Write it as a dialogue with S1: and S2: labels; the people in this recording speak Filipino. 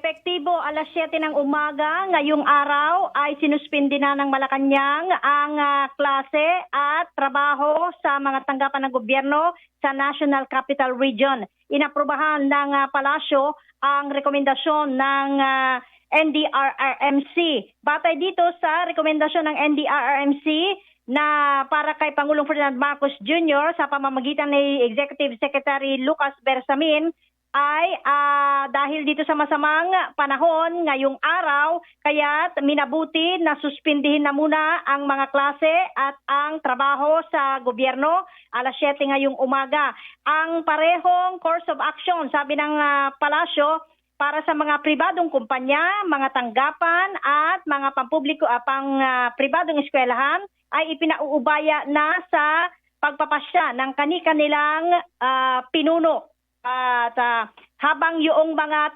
S1: Epektibo alas 7 ng umaga ngayong araw ay sinuspindi na ng Malacanang ang ah, klase at trabaho sa mga tanggapan ng gobyerno sa National Capital Region. Inaprubahan ng ah, palasyo ang rekomendasyon ng ah, NDRRMC. Batay dito sa rekomendasyon ng NDRRMC na para kay Pangulong Ferdinand Marcos Jr. sa pamamagitan ni Executive Secretary Lucas Bersamin ay ah, dahil dito sa masamang panahon ngayong araw, kaya minabuti na suspindihin na muna ang mga klase at ang trabaho sa gobyerno alas 7 ngayong umaga. Ang parehong course of action, sabi ng ah, palasyo, para sa mga pribadong kumpanya, mga tanggapan at mga pampubliko at pang ah, pribadong eskwelahan ay ipinauubaya na sa pagpapasya ng kani-kanilang ah, pinuno. At ah, habang yung mga